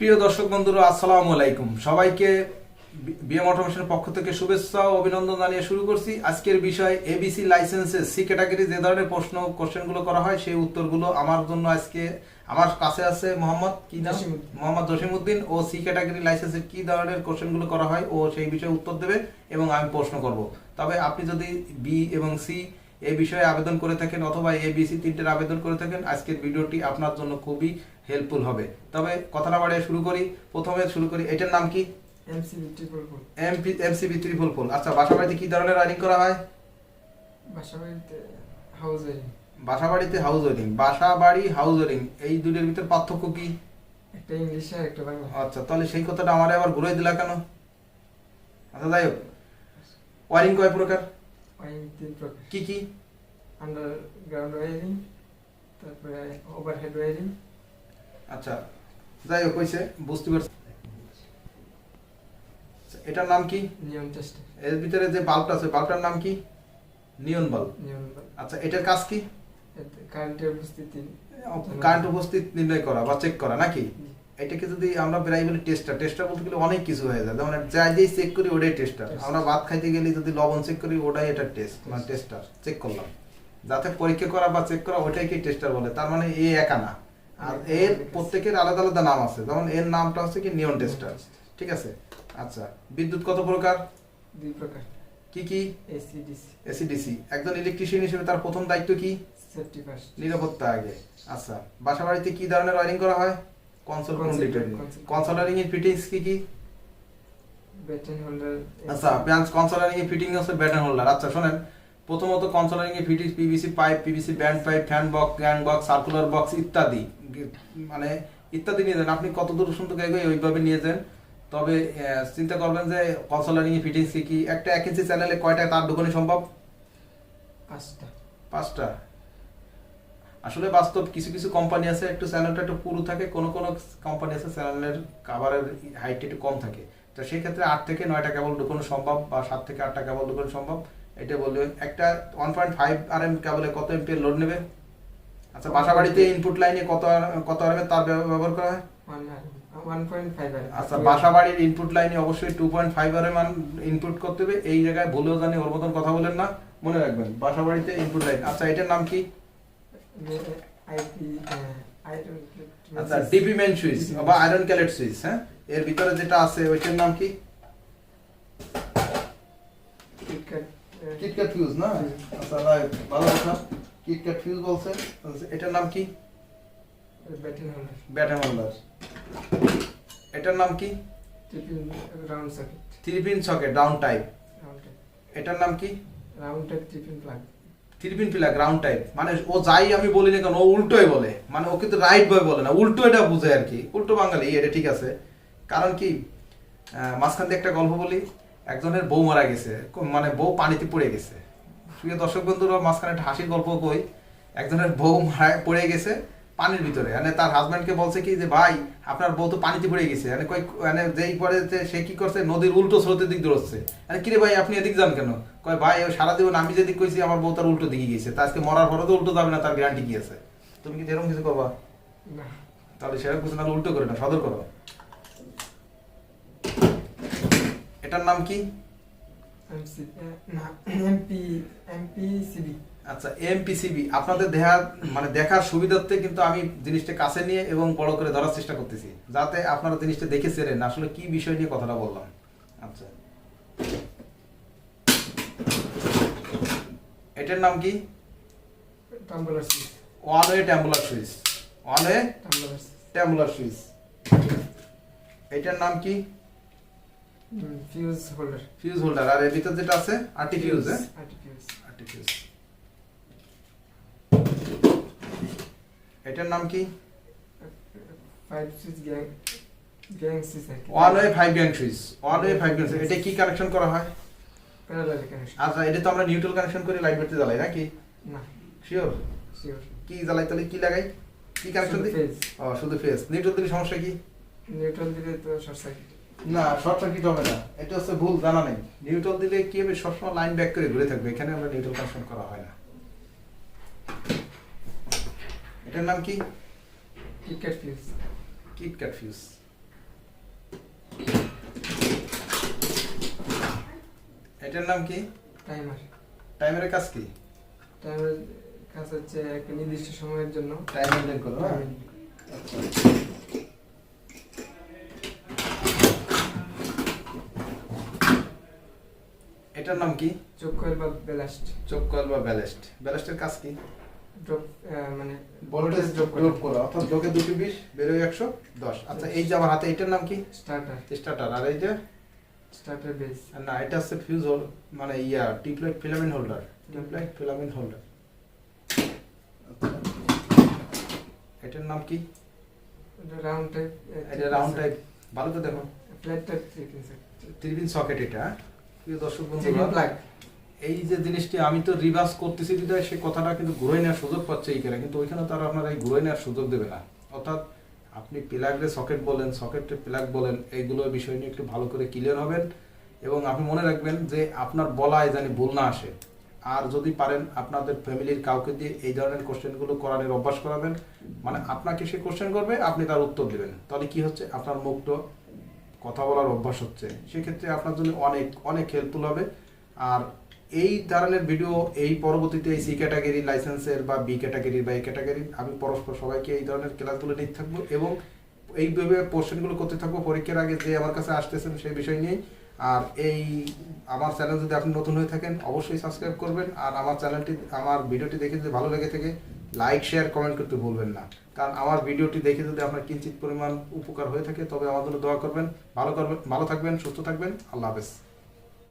প্রিয় দর্শক বন্ধুরা আসসালামু আলাইকুম। সবাইকে বিএম অটোমেশনের পক্ষ থেকে শুভেচ্ছা ও অভিনন্দন জানিয়ে শুরু করছি। আজকের বিষয় এবিসি লাইসেন্সে সি ক্যাটাগরি যে ধরনের প্রশ্ন কোশ্চেনগুলো করা হয় সেই উত্তরগুলো আমার জন্য আজকে আমার কাছে আছে। মোহাম্মদ কি নাম। মোহাম্মদ জসিমউদ্দিন। ও সি ক্যাটাগরি লাইসেন্সে কি ধরনের কোশ্চেনগুলো করা হয় ও সেই বিষয়ে উত্তর দেবে এবং আমি প্রশ্ন করব। তবে আপনি যদি বি এবং সি এই বিষয়ে আবেদন করে থাকেন অথবা এ বি সি তিনটের আবেদন করে থাকেন। আজকের ভিডিওটি আপনার জন্য খুবই হেল্পফুল হবে। তবে কথা না বাড়িয়ে শুরু করি। প্রথমে শুরু করি। এটার নাম কি? এমসিবি ত্রিপল ফোল আচ্ছা বাসা বাড়িতে কি ধরনের রাইডিং করা হয়? বাসা বাড়িতে হাউস ওয়ারিং বাসা বাড়িতে হাউস ওয়ারিং বাসা বাড়ি হাউস ওয়ারিং এই দুটোর ভিতর পার্থক্য কি? একটা ইংলিশে একটা বাংলা। আচ্ছা তাহলে সেই কথাটা আমারে আবার ঘুরে দিলা কেন? আচ্ছা যাই হোক। ওয়ারিং কয় প্রকার? ওয়ারিং তিন প্রকার কি কি আন্ডারগ্রাউন্ড ওয়ারিং তারপরে ওভারহেড ওয়ারিং আচ্ছা যাই হোক হয়েছে বুঝতে পারছি। এটার নাম কি? নিয়ম টেস্টার এর ভিতরে যে বাল্বটা আছে বাল্বটার নাম কি? নিয়ন বাল্ব নিয়ম আচ্ছা এটার কাজ কি? কারেন্টের উপস্থিতি। কারেন্ট উপস্থিত নির্ণয় করা বা চেক করা নাকি। এটাকে যদি আমরা প্রায় বলি টেস্টার টেস্টার বলতে গেলে অনেক কিছু হয়ে যায়। যেমন যাই যেই চেক করি ওটাই টেস্টার। আমরা ভাত খাইতে গেলে যদি লবণ চেক করি ওটাই এটা টেস্ট মানে টেস্টার চেক করলাম। যাতে পরীক্ষা করা বা চেক করা ওটাই কি টেস্টার বলে। তার মানে এ একা না। আর এর প্রত্যেকের আলাদা আলাদা নাম আছে। যেমন এর নামটা হচ্ছে কি নিয়ন টেস্টার ঠিক আছে? আচ্ছা বিদ্যুৎ কত প্রকার? দুই প্রকার। কি কি? এসি ডিসি এসিডিসি একজন ইলেকট্রিশিয়ান হিসেবে তার প্রথম দায়িত্ব কি? সেফটি ফার্স্ট নিরাপত্তা আগে। আচ্ছা বাসা বাড়িতে কি ধরনের ওয়ারিং করা হয়? কনসোলারিং এর ফিটিংস কি কি? ব্যাটেন হোল্ডার আচ্ছা ব্রাঞ্চ কনসোলারিং এর ফিটিং হচ্ছে ব্যাটন হোল্ডার আচ্ছা শুনেন প্রথমত কনসোলারিং এর fitting PVC pipe PVC bend pipe fan box gang box circular box ইত্যাদি। মানে ইত্যাদি নিয়ে যান। আপনি কত দূর শুনতে গেলে ওইভাবে নিয়ে যান। তবে চিন্তা করবেন যে কনসোলারিং এর ফিটিংস কি কি? একটা এক ইঞ্চি চ্যানেলে কয়টা তার ঢুকানো সম্ভব? পাঁচটা। পাঁচটা? আসলে বাস্তব কিছু কিছু কোম্পানি আছে একটু চ্যানেলটা একটু পুরু থাকে কোন কোন কোম্পানি আছে চ্যানেলের কাভারের হাইট একটু কম থাকে। তো সেই ক্ষেত্রে আট থেকে নয়টা কেবল ঢুকানো সম্ভব বা সাত থেকে আটটা কেবল ঢুকানো সম্ভব এটা বলবে একটা one point five R M কেবলে কত এমপিএর লোড নেবে? আচ্ছা বাসা বাড়িতে ইনপুট লাইনে কত কত আর তার ব্যব- ব্যবহার করা হয়? আচ্ছা বাসা বাড়ির ইনপুট লাইনে অবশ্যই টু পয়েন্ট ফাইভ আর মান ইনপুট করতে হবে। এই জায়গায় ভুলেও জানি ওর মতন কথা বলেন না। মনে রাখবেন বাসা বাড়িতে ইনপুট লাইন আচ্ছা এটার নাম কি? আচ্ছা ডিপি মেন সুইচ বা আয়রন ক্যালেট সুইচ হ্যাঁ? এর ভিতরে যেটা আছে ওইটার নাম কি? কিটক্যাট ফিউজ না? আচ্ছা ভালো কথা। কিটক্যাট ফিউজ বলছে। আচ্ছা, এটার নাম কি? ব্যাটেন হোল্ডার ব্যাটার হোল্ডার এটার নাম কি? Three pin socket round type এটার নাম কি? রাউন্ড টাইপ টিপিন প্লাগ থ্রি পিন পিলা গ্রাউন্ড টাইপ মানে ও যাই আমি বলি না কেন, ও উল্টোই বলে। মানে ও কিন্তু রাইট বয় বলে না, উল্টো এটা বুঝে আর কি। উল্টো বাঙালি, এটা ঠিক আছে। কারণ কি মাঝখান দিয়ে একটা গল্প বলি, একজনের বউ মারা গেছে মানে বউ পানিতে পড়ে গেছে। প্রিয় দর্শক বন্ধুরা, মাঝখানে হাসির গল্প কই, একজনের বউ মারা পড়ে গেছে পানির ভিতরে। মানে তার হাজবেন্ডকে বলছে কি যে ভাই আপনার বউ তো পানিতে পড়ে গেছে। মানে কই মানে যেই পরে সে কি করছে নদীর উল্টো স্রোতের দিক দৌড়চ্ছে। মানে কিরে ভাই আপনি এদিক যান কেন? কয় ভাই ও সারা জীবন আমি যেদিক কইছি আমার বউ তার উল্টো দিকে গেছে তা আজকে মরার পরে তো উল্টো যাবে না তার গ্যারান্টি কি আছে? তুমি কি এরকম কিছু করবা? না। তাহলে সেরকম কিছু নাহলে উল্টো করে না সদর করো। এটার নাম কি? এমসি না এমপি এমপিসিবি আচ্ছা এমপিসিবি আপনাদের দেখা মানে দেখার সুবিধার্থে কিন্তু আমি জিনিসটা কাছে নিয়ে এবং বড় করে ধরার চেষ্টা করতেছি। যাতে আপনারা জিনিসটা দেখে সেরেন আসলে কি বিষয় নিয়ে কথাটা বললাম। আচ্ছা। এটার নাম কি? One way tumbler switch one way switch tumbler switch এটার নাম কি? ফিউজ হোল্ডার ফিউজ হোল্ডার আর এর ভিতর যেটা আছে? আর্টিফিউজ হ্যাঁ আর্টি ফিউজ আর্টি ফিউজ এটার নাম কি? Five one way five gang switch one way five gang এটা কি কানেকশন করা হয়? প্যারালাল কানেকশন আচ্ছা এটা তো আমরা নিউট্রাল কানেকশন করে লাইট বাড়তে জ্বালাই নাকি? না। শিওর শিওর কি জ্বালাই তাহলে কি লাগাই? কি কানেকশন দিই? ও শুধু নিউট্রাল দিলে সমস্যা কি? নিউট্রাল দিলে তো শর্ট সার্কিট না শর্ট সার্কিট হবে না। এটা হচ্ছে ভুল জানা নেই। নিউট্রাল দিলে কি হবে? সবসময় লাইন ব্যাক করে ঘুরে থাকবে। এখানে আমরা নিউট্রাল কানেকশন করা হয় না। এটার নাম কি? কিটক্যাট ফিউজ কিটক্যাট ফিউজ এটার নাম কি? টাইমার টাইমারের কাজ কি? টাইমার কাজ হচ্ছে একটা নির্দিষ্ট সময়ের জন্য। টাইম মেনটেন করো হ্যাঁ? এটার নাম কি? চোখ কয়েল বা ব্যালাস্ট চোখ কয়েল বা ব্যালাস্ট ব্যালাস্টের কাজ কি? ড্রপ মানে ভোল্টেজ drop ড্রপ করা। অর্থাৎ লোকে দুশো বিশ বেরোয় একশো দশ। আচ্ছা এই যে আমার হাতে এটার নাম কি? স্টার্টার স্টার্টার আর এই যে? স্টার্টার বেস না এটা হচ্ছে ফিউজ হোল মানে ইয়া টিপলাইট ফিলামেন্ট হোল্ডার টিপলাইট ফিলামেন্ট হোল্ডার এটার নাম কি? এটা রাউন্ড টাইপ এটা রাউন্ড টাইপ ভালো তো দেখো। Flat type three pin socket এটা? প্রিয় দর্শক বন্ধুরা। এই যে জিনিসটি আমি তো রিভার্স করতেছি বিধায় সে কথাটা কিন্তু ঘুরে নেওয়ার সুযোগ পাচ্ছে এইখানে কিন্তু ওইখানে তারা আপনারা এই ঘুরে নেওয়ার সুযোগ দেবে না। অর্থাৎ আপনি প্লাগের সকেট বলেন সকেটে প্লাগ বলেন, এইগুলো বিষয় নিয়ে একটু ভালো করে ক্লিয়ার হবেন এবং আপনি মনে রাখবেন যে আপনার বলায় জানি ভুল না আসে। আর যদি পারেন, আপনাদের ফ্যামিলির কাউকে দিয়ে এই ধরনের কোশ্চেনগুলো করানোর অভ্যাস করাবেন। মানে আপনাকে সে কোশ্চেন করবে, আপনি তার উত্তর দেবেন। তাহলে কি হচ্ছে? আপনার মুখটা কথা বলার অভ্যাস হচ্ছে। সেক্ষেত্রে আপনার জন্য অনেক অনেক হেল্পফুল হবে। আর এই ধরনের ভিডিও এই পরবর্তীতে এই সি ক্যাটাগরি লাইসেন্সের বা বি ক্যাটাগরি বা এ ক্যাটাগরি আমি পরস্পর সবাইকে এই ধরনের ক্লাসগুলো নিতে থাকব এবং এইভাবে পোর্শনগুলো করতে থাকব। পরীক্ষার আগে যে আমার কাছে আসতেছেন সেই বিষয় নিয়েই। আর এই আমার চ্যানেল যদি আপনি নতুন হয়ে থাকেন, অবশ্যই সাবস্ক্রাইব করবেন। আর আমার চ্যানেলটি আমার ভিডিওটি দেখে যদি ভালো লেগে থাকে লাইক শেয়ার কমেন্ট করতে ভুলবেন না। কারণ আমার ভিডিওটি দেখে যদি আপনার কিঞ্চিত পরিমাণ উপকার হয়ে থাকে, তবে আমার জন্য দোয়া করবেন। ভালো করবেন, ভালো থাকবেন, সুস্থ থাকবেন। আল্লাহ হাফেজ।